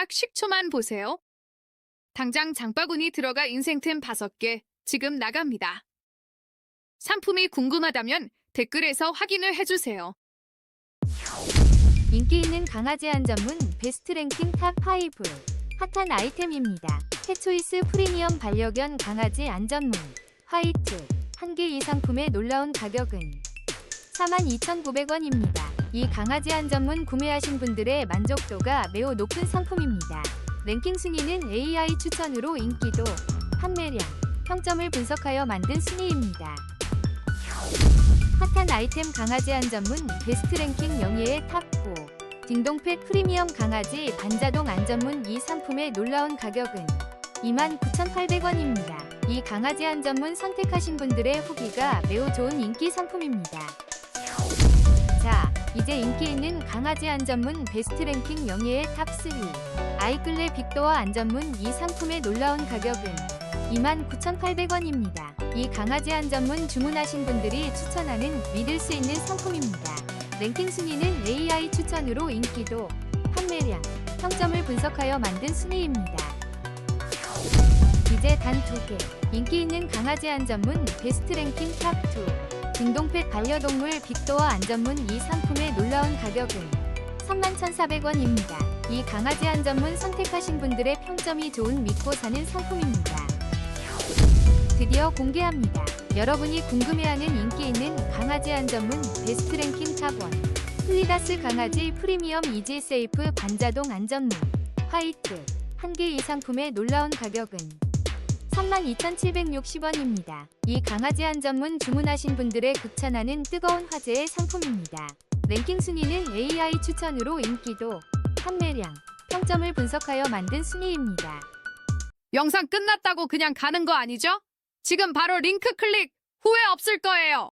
딱 10초만 보세요. 당장 장바구니 들어가 인생템 5개 지금 나갑니다. 상품이 궁금하다면 댓글에서 확인을 해주세요. 인기 있는 강아지 안 전문 베스트 랭킹 탑5 핫한 아이템입니다. 해초이스 프리미엄 반려견 강아지 안 전문 화이트 한 개 이 상품의 놀라운 가격은 42,900원입니다. 이 강아지 안 전문 구매하신 분들의 만족도가 매우 높은 상품입니다. 랭킹 순위는 AI 추천으로 인기도, 판매량, 평점을 분석하여 만든 순위입니다. 핫한 아이템 강아지 안 전문 베스트 랭킹 영예의 탑4 딩동펫 프리미엄 강아지 반자동 안 전문 이 상품의 놀라운 가격은 29,800원입니다. 이 강아지 안 전문 선택하신 분들의 후기가 매우 좋은 인기 상품입니다. 자, 이제 인기 있는 강아지 안 전문 베스트 랭킹 영예의 탑3 아이클레 빅도어 안 전문 이 상품의 놀라운 가격은 29,800원입니다. 이 강아지 안 전문 주문하신 분들이 추천하는 믿을 수 있는 상품입니다. 랭킹 순위는 AI 추천으로 인기도, 판매량, 평점을 분석하여 만든 순위입니다. 이제 단두 개. 인기 있는 강아지 안 전문 베스트 랭킹 탑2. 등동펫 반려동물 빅도어 안 전문 이 상품의 놀라운 가격은 31,400원입니다. 이 강아지 안 전문 선택하신 분들의 평점이 좋은 믿고 사는 상품입니다. 드디어 공개합니다. 여러분이 궁금해하는 인기 있는 강아지 안 전문 베스트 랭킹 탑1 플리다스 강아지 프리미엄 이지 세이프 반자동 안 전문 화이트 한 개 이 상품의 놀라운 가격은 32,760원입니다. 이 강아지 안 전문 주문하신 분들의 극찬하는 뜨거운 화제의 상품입니다. 랭킹 순위는 AI 추천으로 인기도, 판매량, 평점을 분석하여 만든 순위입니다. 영상 끝났다고 그냥 가는 거 아니죠? 지금 바로 링크 클릭 후회 없을 거예요.